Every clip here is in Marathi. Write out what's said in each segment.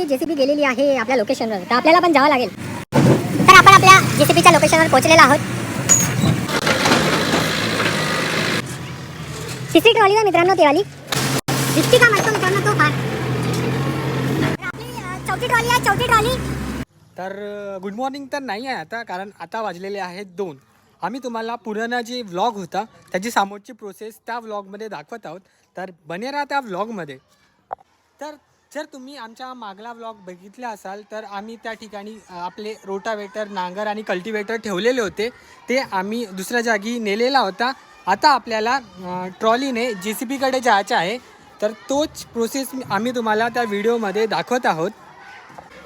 आपली जेसीबी गेलेली आहे आपल्या लोकेशनवर. तर आपल्याला पण जावं लागेल. तर आपण आपल्या जेसीबीच्या लोकेशनवर पोहोचलेला आहोत. तिसरी ट्रॉली ना मित्रांनो ती वाली दिसती का मस्त मित्रांनो तो फार? तर आपली अं, चौथी ट्रॉली आहे चौथी ट्रॉली तर गुड मॉर्निंग तर नाही आहे आता कारण आता वाजलेले आहेत दोन. आम्ही तुम्हाला पुराणा जे व्लॉग होता त्याची समोरची प्रोसेस त्या व्लॉगमध्ये दाखवत आहोत. तर बने राहा त्या व्लॉगमध्ये तर जर तुम्ही आमच्या मागला ब्लॉग बघितला असाल तर आम्ही त्या ठिकाणी आपले रोटावेटर नांगर आणि कल्टिवेटर ठेवलेले होते. ते आम्ही दुसऱ्या जागी नेलेला होता. आता आपल्याला ट्रॉलीने जे सी बीकडे जायचं आहे. तर तोच प्रोसेस आम्ही तुम्हाला त्या व्हिडिओमध्ये दाखवत आहोत.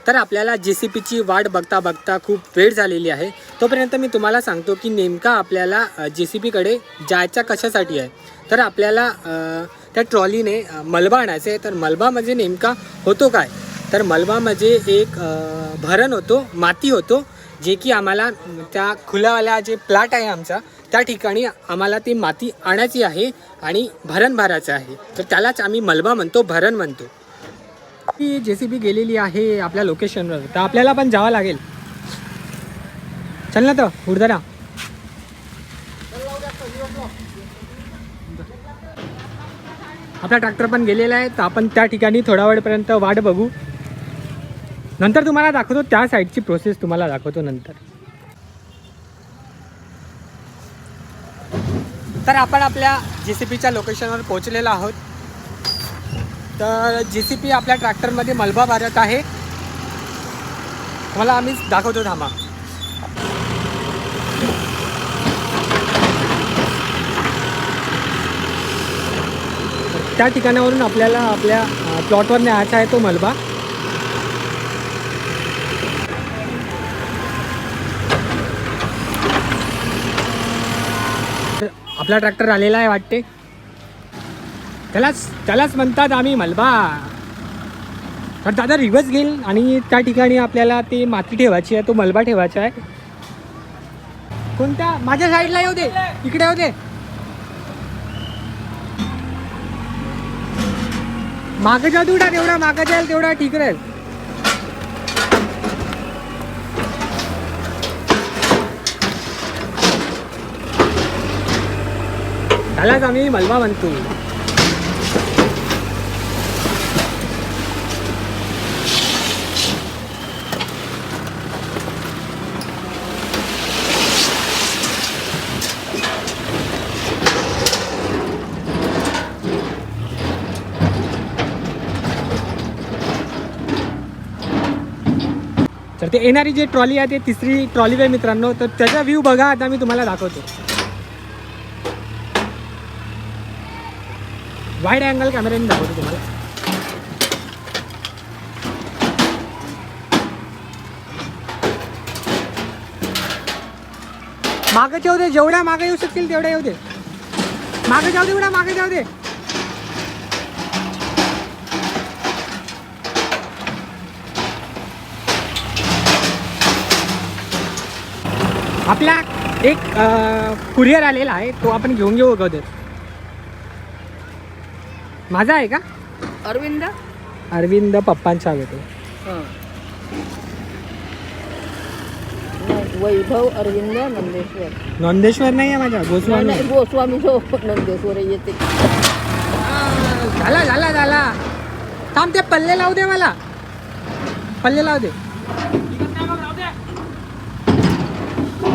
तर आपल्याला जे सी पीची वाट बघता बघता खूप वेळ झालेली आहे. तोपर्यंत मी तुम्हाला सांगतो की नेमका आपल्याला जे सी पीकडे जायच्या कशासाठी आहे. तर आपल्याला त्या ट्रॉलीने मलबा आणायचं आहे. तर मलबा म्हणजे नेमका होतो काय? तर मलबा म्हणजे एक भरण होतो माती होतो जे की आम्हाला त्या खुल्यावाल्या जे प्लॅट आहे आमचा त्या ठिकाणी आम्हाला ती माती आणायची आहे आणि भरण भरायचं आहे. तर त्यालाच आम्ही मलबा म्हणतो भरण म्हणतो. ती जे सी बी गेलेली आहे आपल्या लोकेशनवर. तर आपल्याला पण जावं लागेल. चल ना तर उडदरा आपला ट्रॅक्टर पण गेलेला आहे तर आपण त्या ठिकाणी थोड्या वेळपर्यंत वाट बघू. नंतर तुम्हाला दाखवतो त्या साईडची प्रोसेस तुम्हाला दाखवतो नंतर. तर आपण आपल्या जे सी पीच्या लोकेशनवर पोहोचलेलो आहोत. तर जे सी पी आपल्या ट्रॅक्टरमध्ये मलबा भरत आहे. मला आम्ही दाखवतो थांबा. त्या ठिकाणावरून आपल्याला आपल्या प्लॉटवर न्यायचा आहे तो मलबा. आपला ट्रॅक्टर आलेला आहे वाटते. त्यालाच त्यालाच म्हणतात आम्ही मलबा. तर दादा रिवर्स घेईल आणि त्या ठिकाणी आपल्याला ते माती ठेवायची आहे तो मलबा ठेवायचा आहे. कोणत्या माझ्या साईडला येऊ दे. इकडे येऊ दे. मागं जा तेवढा तेवढा मागं जाईल तेवढा ठीक राहील. त्यालाच आम्ही मलबा म्हणतो इथे ते येणारी जी ट्रॉली आहे ते तिसरी ट्रॉली आहे मित्रांनो. तर त्याचा व्ह्यू बघा आता मी तुम्हाला दाखवतो. वाईड अँगल कॅमेऱ्याने दाखवतो तुम्हाला. मागे जाऊ दे जेवढ्या मागे येऊ शकतील तेवढ्या येऊ दे. मागे जाऊ दे एवढ्या मागे जाऊ दे. आपला एक कुरिअर आलेला आहे तो आपण घेऊन घेऊ अगोदर. माझा आहे का? अरविंद? अरविंद पप्पांचा हवे तो. वैभव अरविंद नंदेश्वर. नंदेश्वर नाही आहे माझा नाही गोस्वामी गोस्वामी जो नंदेश्वर येते. झाला झाला झाला. थांब ते पल्ले लावू दे मला. पल्ले लावू दे.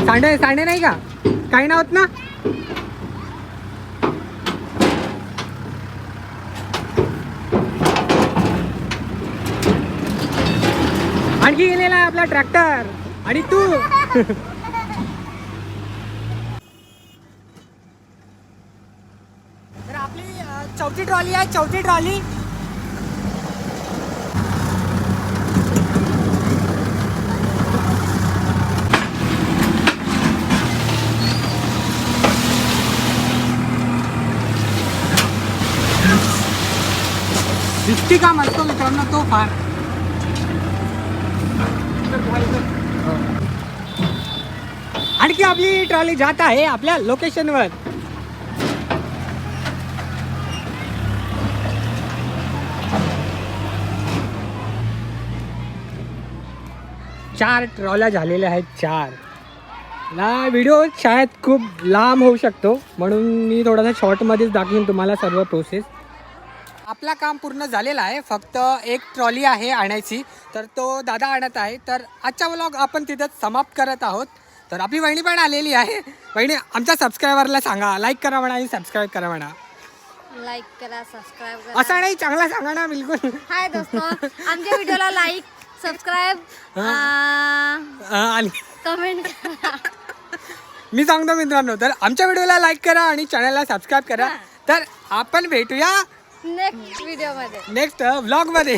सांडे सांडे नाही का? काही नाही होत ना? आणखी गेलेला आहे आपला ट्रॅक्टर. आणि तू? तर आपली चौथी ट्रॉली आहे चौथी ट्रॉली. दिसती का म्हणतो मित्रांनो तो फार. आणखी आपली ट्रॉली जात आहे आपल्या लोकेशनवर. चार ट्रॉल्या झालेल्या आहेत चार. ना व्हिडिओ शाळेत खूप लांब होऊ शकतो म्हणून मी थोडासा शॉर्टमध्येच दाखवीन तुम्हाला सर्व प्रोसेस आपला काम पूर्ण झालेलं आहे. फक्त एक ट्रॉली आहे आणायची. तर तो दादा आणत आहे. तर आजचा व्लॉग आपण तिथंच समाप्त करत आहोत. तर आपली वहिनी पण आलेली आहे. वहिनी आमच्या सबस्क्रायबरला सांगा. लाईक करा म्हणा आणि सबस्क्राईब करा म्हणा. लाईक करा सबस्क्राईब करा. असा नाही चांगला सांगा ना बिलकुल. हाय दोस्तो. आमच्या व्हिडिओला लाईक सबस्क्राईब आणि कमेंट करा. मी सांगतो मित्रांनो तर आमच्या व्हिडिओला लाईक करा आणि चॅनलला सबस्क्राईब करा. तर आपण भेटूया. नेक्स्ट व्हिडिओमध्ये. नेक्स्ट व्लॉगमध्ये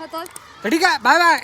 होतो तर ठीक आहे बाय बाय